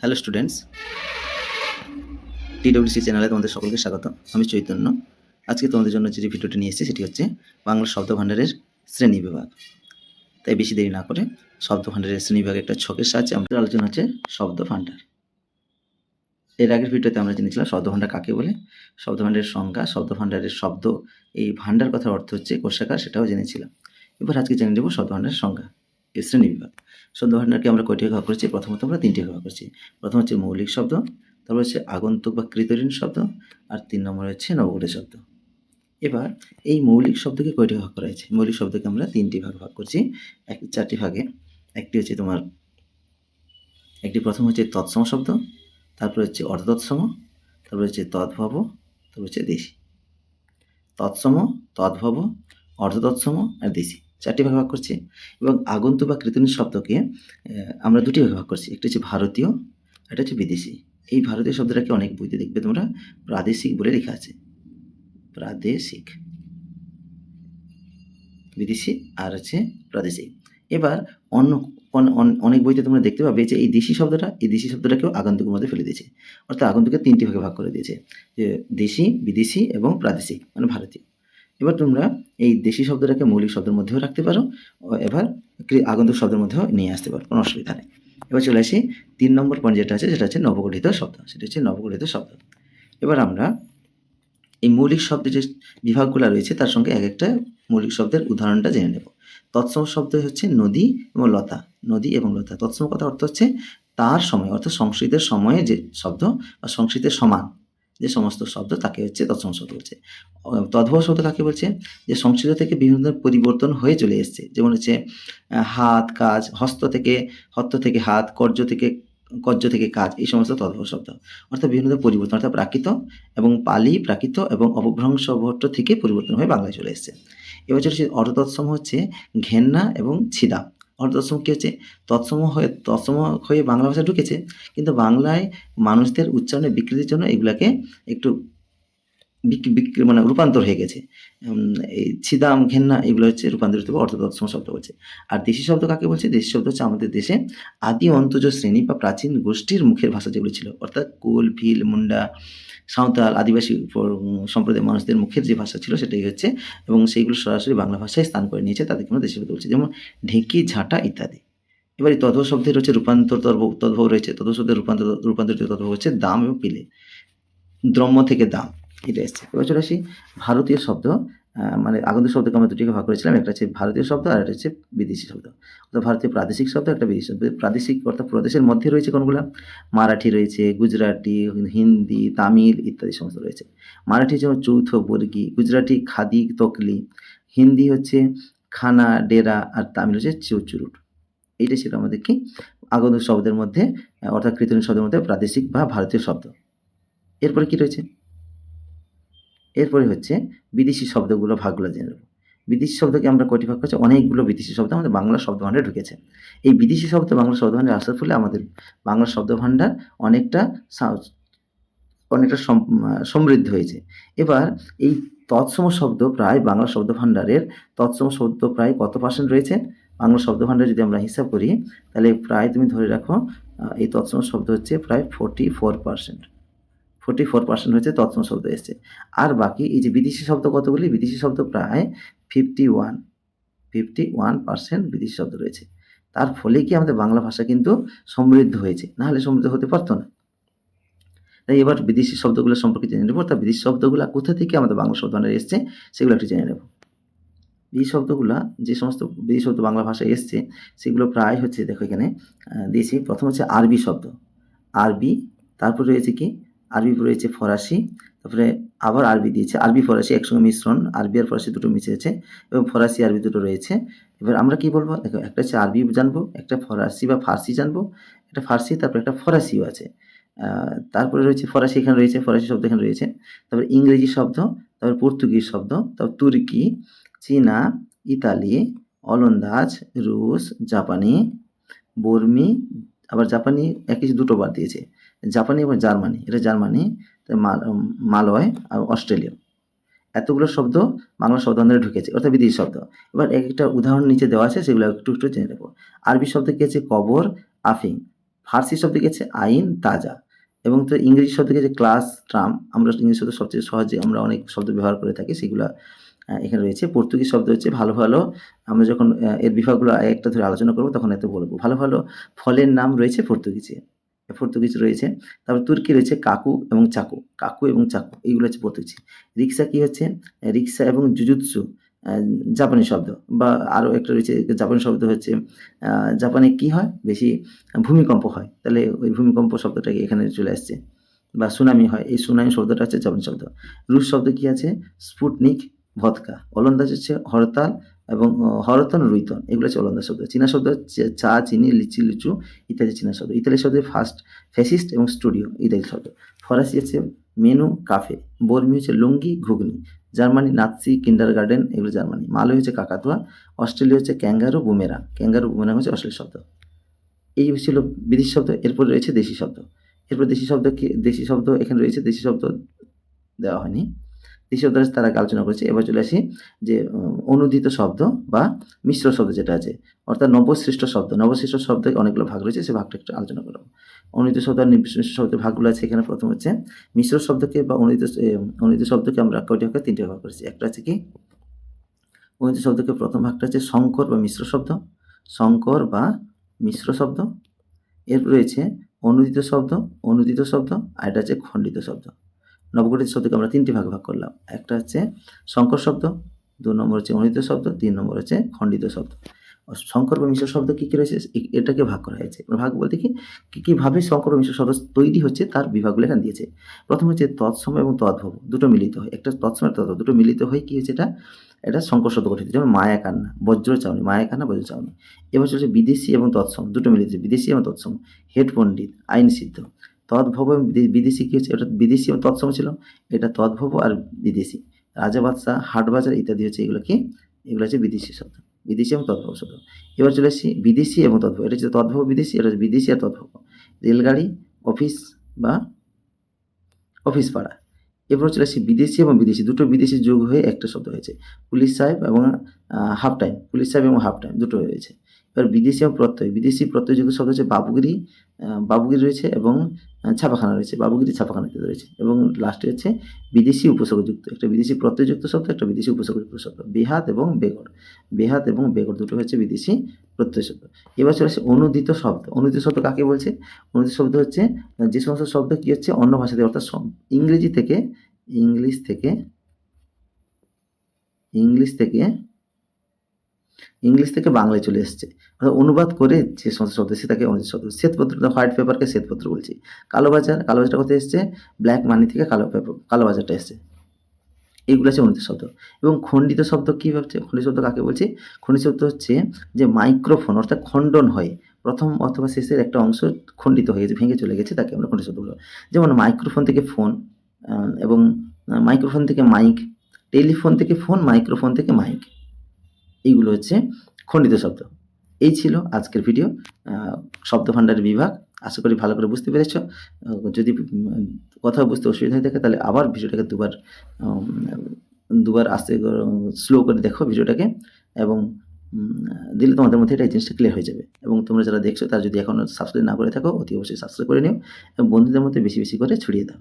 Hello students টিডব্লিউসি চ্যানেলে তোমাদের সকলকে স্বাগত। আমি চৈতন্য। আজকে তোমাদের জন্য যে ভিডিওটি নিয়ে এসেছি সেটি হচ্ছে বাংলা শব্দ ভাণ্ডারের শ্রেণি বিভাগ। তাই বেশি দেরি না করে শব্দ ভাণ্ডারের শ্রেণি বিভাগে একটা ছকের সাহায্যে আমাদের আলোচনা হচ্ছে শব্দ ভাণ্ডার এর আগের ভিডিওতে আমরা জেনেছিলাম শব্দ ভাণ্ডার কাকে বলে? শব্দ ভাণ্ডারের সংজ্ঞা শব্দ ভাণ্ডারের শব্দ, এই ভাণ্ডার কথার অর্থ হচ্ছে কোষাকার, সেটাও জেনেছিলাম। এবার আজকে জেনে নেব শব্দ ভাণ্ডারের সংজ্ঞা। এই শ্রেণি বিভাগ শব্দ ভাণ্ডারকে আমরা কয়টি ভাগ করেছি? প্রথমত আমরা তিনটি ভাগ করেছি। প্রথম হচ্ছে মৌলিক শব্দ, তারপর হচ্ছে আগন্তুক বা কৃতঋণ শব্দ, আর তিন নম্বর হচ্ছে নবগঠিত শব্দ। এবার এই মৌলিক শব্দকে কয়টি ভাগ করা হয়েছে? মৌলিক শব্দকে আমরা তিনটি ভাগ ভাগ করছি, এক, চারটি ভাগে। একটি হচ্ছে তোমার, একটি প্রথম হচ্ছে তৎসম শব্দ, তারপর হচ্ছে অর্ধতৎসম, তারপর হচ্ছে তদ্ভব, তারপর হচ্ছে দেশি। তৎসম, তদ্ভব, অর্ধতৎসম, আর দেশি। চারটি ভাগে ভাগ করছি এবং আগন্তু বা কৃতঋণ শব্দকে আমরা দুটি ভাগে ভাগ করছি। একটা হচ্ছে ভারতীয় একটা হচ্ছে বিদেশি। এই ভারতীয় শব্দটাকে অনেক বইতে দেখবে তোমরা। প্রাদেশিক বলে লেখা আছে। প্রাদেশিক। বিদেশি আর হচ্ছে প্রাদেশিক। এবার অন্য অন- অন- অনেক বইতে তোমরা দেখতে পাবে যে এই দেশি শব্দটা, এই দেশি শব্দটাকেও আগন্তুকের মধ্যে ফেলে দিয়েছে। অর্থাৎ আগন্তুকে তিনটি ভাগে ভাগ করে দিয়েছে। যে দেশি, বিদেশি এবং প্রাদেশিক মানে ভারতীয়। এবার তোমরা এই দেশি শব্দটাকে মৌলিক শব্দের মধ্যেও রাখতে পারো এবার আগন্তুক শব্দের মধ্যেও নিয়ে আসতে পারো, কোনো অসুবিধা নেই। এবার চলে আসি, তিন নম্বর পয়েন্ট যেটা আছে, সেটা হচ্ছে নবগঠিত শব্দ, সেটা হচ্ছে নবগঠিত শব্দ। এবার আমরা এই মৌলিক শব্দের যে বিভাগগুলো রয়েছে, তার সঙ্গে এক একটা মৌলিক শব্দের উদাহরণটা জেনে নেব। তৎসম শব্দ হচ্ছে নদী এবং লতা, নদী এবং লতা। তৎসম কথা অর্থ হচ্ছে তার সময়, অর্থাৎ সংস্কৃতের সময়ে যে শব্দ বা সংস্কৃতের সমান। যে সমস্ত শব্দ তাকে হচ্ছে তৎসম শব্দ বলছে তদ্ভব শব্দ কাকে বলছে? যে সংস্কৃত থেকে বিভিন্ন ধরনের পরিবর্তন হয়ে চলে এসেছে। যেমন হচ্ছে হাত, কাজ, হস্ত থেকে হস্ত থেকে হাত, কর্য থেকে কর্য থেকে কাজ, এই সমস্ত তদ্ভব শব্দ অর্থাৎ বিভিন্ন পরিবর্তন, অর্থাৎ প্রাকৃত এবং পালি, প্রাকৃত এবং অপভ্রংশ ভট্ট থেকে পরিবর্তন হয়ে বাংলায় চলে এসেছে। এবার হচ্ছে অর্ধতৎসম হচ্ছে ঘেন্না এবং ছিদা। অর্ধতৎসম কী হচ্ছে? তৎসম হয়ে তৎসম হয়ে বাংলা ভাষা ঢুকেছে, কিন্তু বাংলায় মানুষদের উচ্চারণে বিকৃতির জন্য এগুলাকে একটু বিক- বিক- মানে রূপান্তর হয়ে গেছে। এই ছিদাম, ঘেন্না এগুলো হচ্ছে রূপান্তরিত বা অর্থতৎসম শব্দ বলছে আর দেশি শব্দ কাকে বলছে? দেশি শব্দ হচ্ছে আমাদের দেশে আদি অন্তজ শ্রেণি বা প্রাচীন গোষ্ঠীর মুখের ভাষা যেগুলো ছিল, অর্থাৎ কোল, ভিল, মুন্ডা সাঁওতাল আদিবাসী সম্প্রদায়ের মানুষদের মুখের যে ভাষা ছিল সেটাই হচ্ছে, এবং সেইগুলো সরাসরি বাংলা ভাষায় স্থান করে নিয়েছে, তাদেরকে আমরা দেশি শব্দ বলছি যেমন ঢেঁকি, ঝাঁটা ইত্যাদি। এবার এই তদ্ভব শব্দের হচ্ছে রূপান্তর তদ্ভব রয়েছে। তদ্ভব শব্দের রূপান্তর রূপান্তরিত তদ্ভব হচ্ছে দাম এবং পিলে। দ্রম্য থেকে দাম, এটা এসছে। এবার চলে আসি ভারতীয় শব্দ। মানে আগন্তুক শব্দকে আমরা দুটিকে ভাগ করেছিলাম, একটা হচ্ছে ভারতীয় শব্দ আর একটা হচ্ছে বিদেশি শব্দ। অর্থাৎ ভারতীয় প্রাদেশিক শব্দ, একটা বিদেশি শব্দ। প্রাদেশিক অর্থাৎ প্রদেশের মধ্যে রয়েছে কোনগুলো? মারাঠি রয়েছে, গুজরাটি, হিন্দি, তামিল ইত্যাদি সমস্ত রয়েছে। মারাঠি যেমন চৌথ বর্গী, গুজরাটি খাদি, তকলি, হিন্দি হচ্ছে খানা, ডেরা আর তামিল হচ্ছে চৌচুরুট। এইটা ছিল আমাদের কি? আগন্তুক শব্দের মধ্যে, অর্থাৎ কৃতন শব্দের মধ্যে প্রাদেশিক বা ভারতীয় শব্দ। এরপরে কি রয়েছে? এরপরে হচ্ছে বিদেশি শব্দগুলো ভাগগুলো জেনে নেব। বিদেশি শব্দকে আমরা কয়টি ভাগ করছি অনেকগুলো বিদেশি শব্দ, আমাদের বাংলা শব্দ ভাণ্ডারে ঢুকেছে। এই বিদেশি শব্দ, বাংলা শব্দ ভাণ্ডারে আসার ফলে আমাদের বাংলা শব্দ ভাণ্ডার অনেকটা অনেকটা সম- সমৃদ্ধ হয়েছে। এবার এই তৎসম শব্দ প্রায় বাংলা শব্দ ভাণ্ডারের তৎসম শব্দ প্রায় কত পার্সেন্ট রয়েছে? বাংলা শব্দ ভাণ্ডারে যদি আমরা হিসাব করি, তাহলে প্রায় তুমি ধরে রাখো এই তৎসম শব্দ হচ্ছে প্রায় forty four percent forty four percent হচ্ছে তৎসম শব্দ এসছে। আর বাকি এই যে বিদেশি শব্দ কতগুলি? বিদেশি শব্দ প্রায় fifty one fifty one percent বিদেশি শব্দ রয়েছে। তার ফলে কি আমাদের বাংলা ভাষা কিন্তু সমৃদ্ধ হয়েছে? নাহলে সমৃদ্ধ হতে পারতো না। তাই এবার বিদেশি শব্দগুলো সম্পর্কে জেনে নেব। তা বিদেশি শব্দগুলো কোথা থেকে আমাদের বাংলা শব্দ এসছে, সেগুলো একটু জেনে নেব। এই শব্দগুলো, যে সমস্ত বিদেশি শব্দ বাংলা ভাষায় এসছে, সেগুলো প্রায় হচ্ছে, দেখো এখানে দিয়েছি। প্রথম হচ্ছে আরবি শব্দ। আরবি, তারপর রয়েছে কি? আরবি রয়েছে ফরাসি, তারপরে আবার আরবি দিয়েছে, আরবি ফরাসি একসঙ্গে মিশ্রণ, আরবি আর ফরাসি দুটো মিশেছে এবং ফরাসি আরবি দুটো রয়েছে। এবার আমরা কি বলব? দেখো, একটা হচ্ছে আরবি জানব, একটা ফরাসি বা ফার্সি জানব, একটা ফার্সি, তারপরে একটা ফরাসিও আছে। তারপরে রয়েছে ফরাসি, এখানে রয়েছে, ফরাসি শব্দ এখানে রয়েছে। তারপরে ইংরেজি শব্দ, তারপর পর্তুগিজ শব্দ, তারপর তুর্কি, চীনা, ইতালি অলন্দাজ রুশ, জাপানি, বর্মি, আবার জাপানি, একই দুটো বার দিয়েছে। জাপানি এবং জার্মানি, এটা জার্মানি মালয় আর অস্ট্রেলিয়া। এতগুলো শব্দ বাংলা শব্দ ভাণ্ডারে ঢুকেছে, অর্থাৎ বিদেশি শব্দ। এবার এক একটা উদাহরণ নিচে দেওয়া আছে, সেগুলো একটু একটু জেনে নেব। আরবি শব্দ কি কবর আফিং ফার্সি শব্দ আছে আইন, তাজা। এবং তো ইংরেজি শব্দ আছে ক্লাস, ট্রাম? আমরা ইংরেজি শব্দ সবচেয়ে সহজে আমরা অনেক শব্দ ব্যবহার করে থাকি, সেগুলো এখানে রয়েছে। পর্তুগিজ শব্দ হচ্ছে ভালো ভালো। আমরা যখন এর বিভাগগুলো একটা ধরে আলোচনা করব, তখন এত বলব। ভালো ভালো ফলের নাম রয়েছে পর্তুগিজে। পর্তুগিজ রয়েছে। তারপর তুর্কি রয়েছে কাকু এবং চাকু। কাকু এবং চাকু, এইগুলো হচ্ছে পর্তুগিজ। রিক্সা কি হচ্ছে? রিক্সা এবং জুজুৎসু জাপানি শব্দ বা আরও একটা রয়েছে, জাপানি শব্দ হচ্ছে জাপানে কি হয়? বেশি ভূমিকম্প হয়। তাহলে ওই ভূমিকম্প শব্দটাকে এখানে চলে আসছে? বা সুনামি হয়। এই সুনামি শব্দটা হচ্ছে জাপানি শব্দ। রুশ শব্দ কি আছে? Sputnik vodka. ওলন্দাজ হচ্ছে হরতাল এবং হরতন, রুইতন, এগুলো হচ্ছে ওলন্দাজ শব্দ। চীনা শব্দ চা, চিনি, লিচি, লিচু, ইত্যাদি চীনা শব্দ। ইতালি শব্দ ফার্স্ট ফ্যাসিস্ট এবং স্টুডিও ইত্যাদি শব্দ। ফরাসি হচ্ছে মেনু, কাফে। বর্মি হচ্ছে লুঙ্গি, ঘুগনি। জার্মানি, নাৎসি কিন্ডার গার্ডেন এগুলো জার্মানি। মালয় হচ্ছে কাকাতুয়া। অস্ট্রেলিয়া হচ্ছে ক্যাঙ্গারু, বুমেরা। ক্যাঙ্গারু, বুমেরা হচ্ছে অস্ট্রেলিয়া শব্দ। এই ছিল বিদেশি শব্দ, এরপর রয়েছে দেশি শব্দ। এরপর দেশি শব্দ কি, দেশি শব্দ, এখানে রয়েছে দেশি শব্দ দেওয়া হয়নি। দেশি শব্দ তারা আলোচনা করেছে। এবার চলে আসি যে অনুদিত শব্দ বা মিশ্র শব্দ যেটা আছে, অর্থাৎ নবসৃষ্ট শব্দ। নবসৃষ্ট শব্দে অনেকগুলো ভাগ রয়েছে সেই ভাগটা একটু আলোচনা করব। অনুদিত শব্দ আর মিশ্র শব্দের ভাগগুলো আছে এখানে। প্রথম হচ্ছে মিশ্র শব্দকে বা অনুদিত অনুদিত শব্দকে আমরা কয়টি ভাগে, তিনটে ভাগ করেছি। একটা আছে কি? অনুদিত শব্দকে প্রথম ভাগটা হচ্ছে সংকর বা মিশ্র শব্দ, সংকর বা মিশ্র শব্দ। এর রয়েছে অনুদিত শব্দ অনুদিত শব্দ, আর এটা আছে খণ্ডিত শব্দ। নবগঠিত শব্দকে আমরা তিনটি ভাগে ভাগ করলাম। একটা হচ্ছে সংকর শব্দ, দু নম্বর হচ্ছে অনিত শব্দ, তিন নম্বর হচ্ছে খণ্ডিত শব্দ। সংকর বা মিশ্র শব্দ কী কী রয়েছে? এটাকে ভাগ করা হয়েছে। ভাগ বলতে কি? কী কীভাবে বা মিশ্র শব্দ তৈরি হচ্ছে তার বিভাগগুলো এখানে দিয়েছে। প্রথম হচ্ছে তৎসম এবং তদ্ভব, দুটো মিলিত হয়। একটা তৎসম একটা তদ্ভব, দুটো মিলিত হয়ে কী হয়েছে এটা? এটা সংকর শব্দ গঠিত যেমন মায়া কান্না, বজ্র চাউনি, মায়া কান্না, বজ্র চাউনি। এবার চলছে বিদেশি এবং তৎসম, দুটো মিলিত বিদেশি এবং তৎসম, হেড পণ্ডিত আইন সিদ্ধ তদ্ভব বিদেশি কী হচ্ছে? এটা বিদেশি তৎসম ছিল। এটা তদ্ভব আর বিদেশি। রাজা বাদশাহ, হাট বাজার ইত্যাদি হচ্ছে এগুলো কি? এগুলো হচ্ছে বিদেশি শব্দ। বিদেশি এবং তদ্ভব শব্দ। এবার চলে আসছি বিদেশি এবং তদ্ভব এটা হচ্ছে তদ্ভব বিদেশি, এটা হচ্ছে বিদেশি আর তদ্ভব রেলগাড়ি, অফিস বা অফিস পাড়া এরপর চলে আসছি বিদেশি এবং বিদেশি। দুটো বিদেশি যোগ হয়ে একটা শব্দ হয়েছে। পুলিশ সাহেব এবং হাফ টাইম পুলিশ সাহেব এবং হাফ টাইম দুটো হয়েছে এবার বিদেশি এবং প্রত্যয়। বিদেশি প্রত্যয় প্রত্যয়যুক্ত শব্দ হচ্ছে বাবুগিরি। বাবুগিরি রয়েছে এবং ছাপাখানা রয়েছে, বাবুগিরি ছাপাখানা ইত্যাদি রয়েছে। এবং লাস্টে হচ্ছে বিদেশি উপসর্গযুক্ত, একটা বিদেশি প্রত্যয়যুক্ত শব্দ, একটা বিদেশি উপসর্গযুক্ত শব্দ, বেহাত এবং বেগড়। বেহাত এবং বেগড় দুটো হচ্ছে বিদেশি প্রত্যয় শব্দ। এবার চলে আসছে অনুদিত শব্দ। অনুদিত শব্দ কাকে বলছে? অনুদিত শব্দ হচ্ছে, যে সমস্ত শব্দ কী হচ্ছে? অন্য ভাষাতে, অর্থাৎ ইংরেজি থেকে, ইংলিশ থেকে ইংলিশ থেকে ইংলিশ থেকে বাংলায় চলে এসছে। অর্থাৎ অনুবাদ করে যে সমস্ত শব্দ সেটাকে অনুদিত শব্দ শ্বেতপত্র হোয়াইট পেপারকে শ্বেতপত্র বলছি। কালোবাজার, কালোবাজারটা কোথায় এসছে? ব্ল্যাক মানি থেকে কালো পেপার, কালোবাজারটা এসছে। এইগুলো হচ্ছে অনুদিত শব্দ। এবং খণ্ডিত শব্দ কী ভাবছে? খণ্ডিত শব্দ কাকে বলছি? খণ্ডিত শব্দ হচ্ছে যে মাইক্রোফোন, অর্থাৎ খণ্ডন হয়। প্রথম অথবা শেষের একটা অংশ খণ্ডিত হয়ে গেছে, ভেঙে চলে গেছে, তাকে আমরা খণ্ডিত শব্দ বলব। যেমন মাইক্রোফোন থেকে ফোন এবং মাইক্রোফোন থেকে মাইক, টেলিফোন থেকে ফোন, মাইক্রোফোন থেকে মাইক। এইগুলো হচ্ছে খণ্ডিত শব্দ। এই ছিল আজকের ভিডিও আহ, শব্দ ভাণ্ডারের বিভাগ। আশা করি ভালো করে বুঝতে পেরেছ। যদি কোথাও বুঝতে অসুবিধা হয়ে থাকে তাহলে আবার ভিডিওটাকে দুবার দুবার আস্তে স্লো করে দেখো ভিডিওটাকে এবং দিলে তোমাদের মধ্যে এটা জিনিসটা ক্লিয়ার হয়ে যাবে। এবং তোমরা যারা দেখছ তারা যদি এখনও সাবস্ক্রাইব না করে থাকো অতি অবশ্যই সাবস্ক্রাইব করে নিও। এবং বন্ধুদের মধ্যে বেশি বেশি করে ছড়িয়ে দাও।